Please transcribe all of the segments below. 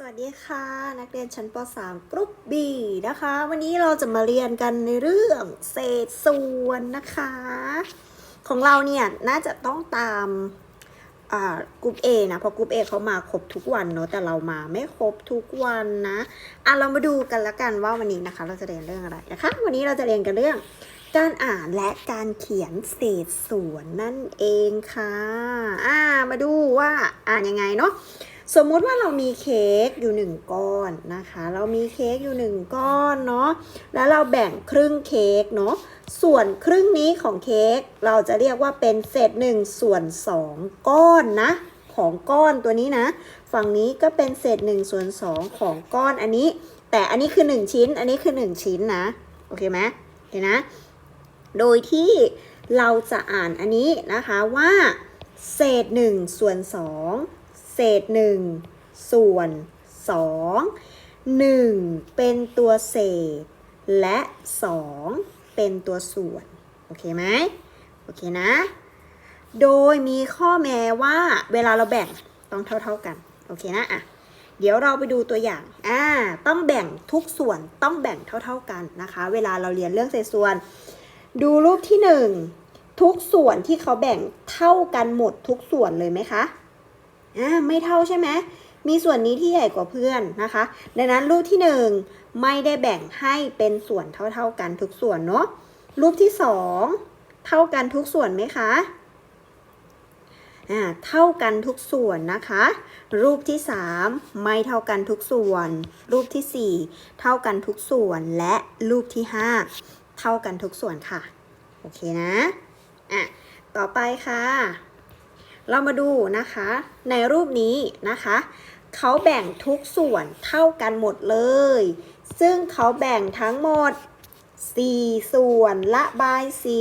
สวัสดีค่ะ นักเรียนชั้นป .3 กรุ๊ป B นะคะ วันนี้เราจะมาเรียนกันในเรื่องเศษส่วนนะคะ ของเราเนี่ยน่าจะต้องตามกรุ๊ป A นะเพราะกรุ๊ป A เขามาครบทุกวันเนอะแต่เรามาไม่ครบทุกวันนะอะเรามาดูกันละกันว่าวันนี้นะคะ เราจะเรียนเรื่องอะไรนะคะ วันนี้เราจะเรียนกันเรื่อง การอ่านและการเขียนเศษส่วนนั่นเองค่ะอ่ามาดูว่าอ่านยังไงเนาะ สมมุติว่าเรามีเค้กอยู่หนึ่งก้อนนะคะ เรามีเค้กอยู่หนึ่งก้อนเนาะแล้วเราแบ่งครึ่งเค้กเนาะส่วนครึ่งนี้ของเค้กเราจะเรียกว่าเป็นเศษหนึ่งส่วนสองก้อนนะ ของก้อนตัวนี้นะ ฝั่งนี้ก็เป็นเศษหนึ่งส่วนสองของก้อนอันนี้ แต่อันนี้คือหนึ่งชิ้น อันนี้คือหนึ่งชิ้นนะโอเคไหมโอเคนะ โดยที่เราจะอ่านอันนี้นะคะว่า เศษหนึ่งส่วนสอง เศษหนึ่งส่วนสองหนึ่งเป็นตัวเศษ และสองเป็นตัวส่วน โอเคไหมโอเคนะ โดยมีข้อแม้ว่าเวลาเราแบ่งต้องเท่า ๆกัน โอเคนะอะเดี๋ยวเราไปดูตัวอย่าง อ่า ต้องแบ่งทุกส่วนต้องแบ่งเท่า ๆกันนะคะ เวลาเราเรียนเรื่องเศษส่วน ดูรูปที่หนึ่งทุกส่วนที่เขาแบ่งเท่ากันหมดทุกส่วนเลยไหมคะ อ่าไม่เท่าใช่ไหมมีส่วนนี้ที่ใหญ่กว่าเพื่อนนะคะ ดังนั้นรูปที่หนึ่งไม่ได้แบ่งให้เป็นส่วนเท่าๆกันทุกส่วนเนาะรูปที่สองเท่ากันทุกส่วนไหมคะอ่าเท่ากันทุกส่วนนะคะ รูปที่ 3 ไม่เท่ากันทุกส่วน รูปที่ 4 เท่ากันทุกส่วนและรูปที่ 5 เท่ากันทุกส่วนค่ะ โอเคนะอะต่อไปค่ะ เรามาดูนะคะ ในรูปนี้นะคะเขาแบ่งทุกส่วนเท่ากันหมดเลย ซึ่งเขาแบ่งทั้งหมด 4 ส่วนละบายสี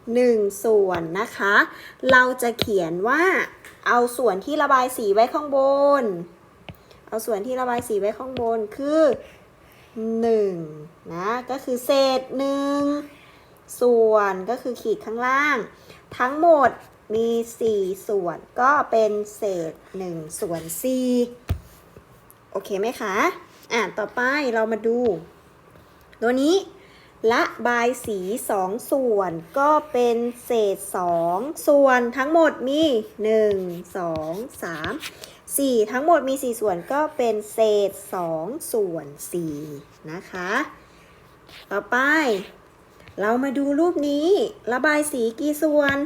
1 ส่วนนะคะ เราจะเขียนว่า เอาส่วนที่ระบายสีไว้ข้างบน เอาส่วนที่ระบายสีไว้ข้างบนคือ1นะก็คือเศษ1ส่วนก็คือขีดข้างล่าง ทั้งหมด มี 4 ส่วนก็เป็นเศษ 1 ส่วน 4 โอเคไหมคะ อะ ต่อไปเรามาดู ตัวนี้ ละบายสี 2 ส่วนก็เป็นเศษ 2 ส่วนทั้งหมดมี 1 2 3 4 ทั้งหมดมี 4 ส่วนก็เป็นเศษ 2 ส่วน 4 นะคะ ต่อไป เรามาดูรูปนี้ ระบายสีกี่ส่วน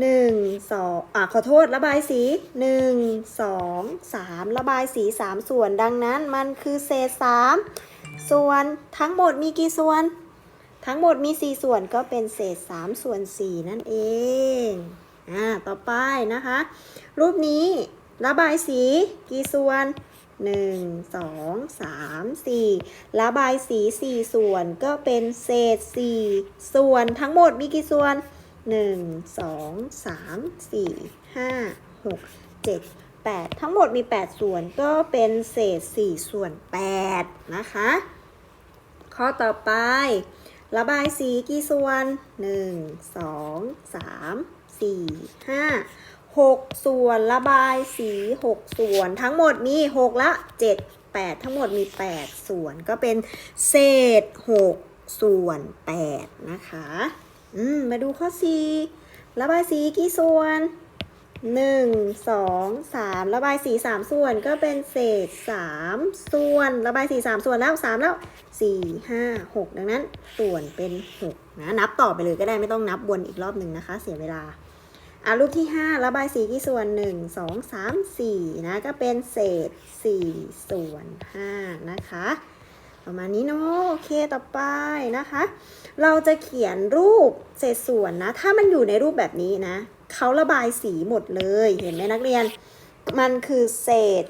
1 2อะขอโทษระบายสี1 2 3ระบายสี3ส่วนดังนั้นมันคือเศษ3ส่วนทั้งหมดมีกี่ส่วน ทั้งหมดมี4ส่วนก็เป็นเศษ3ส่วน4นั่นเองอ่าต่อไปนะคะ รูปนี้ระบายสีกี่ส่วน1 2 3 4ระบายสี4ส่วนก็เป็นเศษ4ส่วนทั้งหมดมีกี่ส่วน 1 2 3 4 5 6 7 8 ทั้งหมดมี 8 ส่วนก็เป็นเศษ 4 ส่วน 8 นะคะ ข้อต่อไป ระบายสีกี่ส่วน 1 2 3 4 5 6 ส่วนระบายสี 6 ส่วน ทั้งหมดมี 6 ละ 7 8 ทั้งหมดมี 8 ส่วนก็เป็นเศษ 6 ส่วน 8 นะคะ อืม มาดูข้อ4ระบายสีกี่ส่วน1 2 3ระบายสี3ส่วนก็เป็นเศษ3ส่วน ระบายสี3ส่วนแล้ว3แล้ว4 5 6ดังนั้น ส่วนเป็น6นะนับต่อไปเลยก็ได้ไม่ต้องนับวนอีกรอบหนึ่งนะคะ เสียเวลาอะรูปที่5ระบายสีกี่ส่วน1 2 3 4นะก็เป็นเศษ4ส่วน5นะคะ ประมาณนี้เนาะโอเคต่อไปนะคะ เราจะเขียนรูปเศษส่วนนะ ถ้ามันอยู่ในรูปแบบนี้นะเขาระบายสีหมดเลยเห็นไหมนักเรียน มันคือเศษ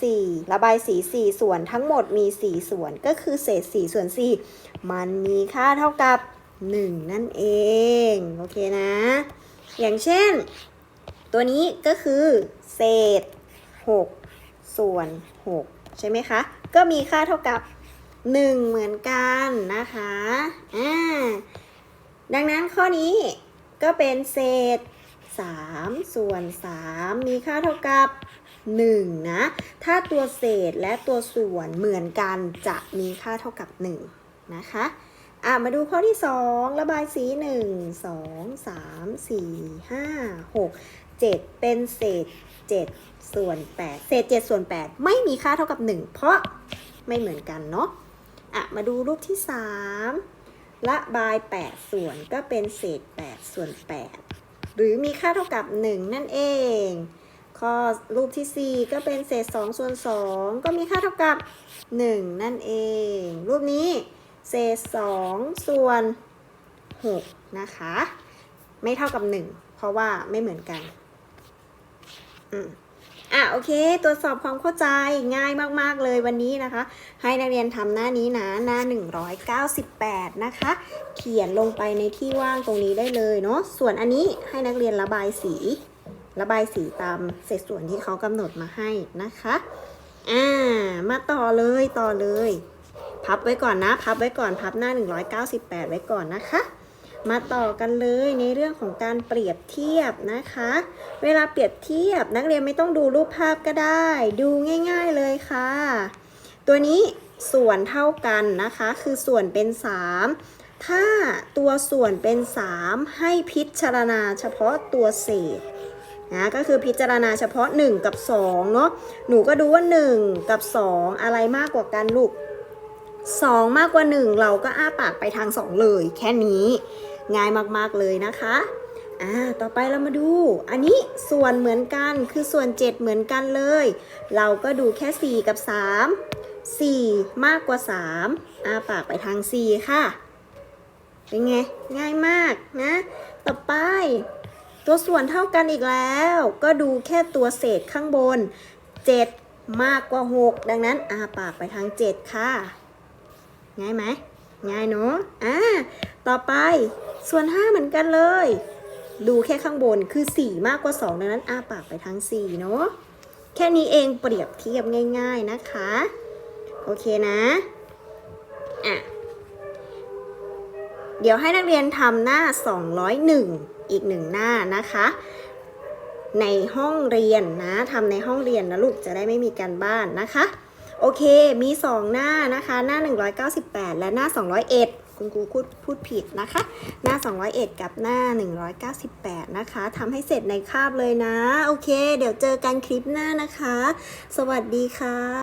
4ระบายสี4ส่วนทั้งหมดมี 4 ส่วนก็คือเศษ4ส่วน4มันมีค่าเท่ากับ 1 นั่นเอง โอเคนะ อย่างเช่น ตัวนี้ก็คือเศษ 6 ส่วน 6 ใช่ไหมคะ ก็มีค่าเท่ากับ 1เหมือนกันนะคะอ่าดังนั้นข้อนี้ก็เป็นเศษ3ส่วน3มีค่าเท่ากับ1นะ ถ้าตัวเศษและตัวส่วนเหมือนกันจะมีค่าเท่ากับ1นะคะอะมาดูข้อที่2ระบายสี1 2 3 4 5 6 7เป็นเศษ7ส่วน8เศษ7ส่วน8ไม่มีค่าเท่ากับ1เพราะไม่เหมือนกันเนาะ อะ มาดูรูปที่3ระบาย 8 ส่วนก็เป็นเศษ 8 ส่วน 8 หรือมีค่าเท่ากับ 1 นั่นเอง ข้อรูปที่ 4 ก็เป็นเศษ 2 ส่วน 2 ก็มีค่าเท่ากับ 1 นั่นเอง รูปนี้เศษ 2 ส่วน 6 นะคะ ไม่เท่ากับ 1 เพราะว่าไม่เหมือนกัน อืม อะโอเค ตรวจสอบความเข้าใจง่ายมากๆเลยวันนี้นะคะ ให้นักเรียนทำหน้านี้นะหน้า 198 นะคะ เขียนลงไปในที่ว่างตรงนี้ได้เลยเนาะส่วนอันนี้ให้นักเรียนระบายสี ระบายสีตามเศษส่วนที่เขากำหนดมาให้นะคะอ่ามาต่อเลยต่อเลย พับไว้ก่อนนะ พับไว้ก่อนพับหน้า 198 ไว้ก่อนนะคะ มาต่อกันเลยในเรื่องของการเปรียบเทียบนะคะ เวลาเปรียบเทียบนักเรียนไม่ต้องดูรูปภาพก็ได้ ดูง่ายๆเลยค่ะ ตัวนี้ส่วนเท่ากันนะคะ คือส่วนเป็น 3 ถ้าตัวส่วนเป็น 3 ให้พิจารณาเฉพาะตัวเศษนะก็คือพิจารณาเฉพาะ 1 กับ2เนาะหนูก็ดูว่า 1 กับ 2 อะไรมากกว่ากันลูก2 มากกว่า 1 เราก็อ้าปากไปทาง 2 เลย แค่นี้ ง่ายมากๆเลยนะคะอ่าต่อไปเรามาดู อันนี้ส่วนเหมือนกันคือส่วน 7 เหมือนกันเลย เราก็ดูแค่ 4 กับ 3 4 มากกว่า 3อ้าปากไปทาง 4 ค่ะ เป็นไง ง่ายมากนะ ต่อไป ตัวส่วนเท่ากันอีกแล้ว ก็ดูแค่ตัวเศษข้างบน 7 มากกว่า 6 ดังนั้นอาปากไปทาง 7 ค่ะ ง่ายไหม ง่ายเนาะอ่าต่อไปส่วน 5 เหมือนกันเลย ดูแค่ข้างบนคือ 4 มากกว่า 2 ดังนั้นอ้าปากไปทาง4 เนาะแค่นี้เองเปรียบเทียบง่ายๆนะคะ โอเคนะอะเดี๋ยวให้นักเรียนทำหน้า 201 อีกหนึ่งหน้านะคะ ในห้องเรียนนะทำในห้องเรียนนะลูกจะได้ไม่มีการบ้านนะคะ โอเค มี 2 หน้านะคะ หน้า 198 และหน้า 201 คุณครูพูดพูดผิดนะคะ หน้า 201 กับหน้า 198 นะคะทำให้เสร็จในคาบเลยนะ โอเค เดี๋ยวเจอกันคลิปหน้านะคะ สวัสดีค่ะ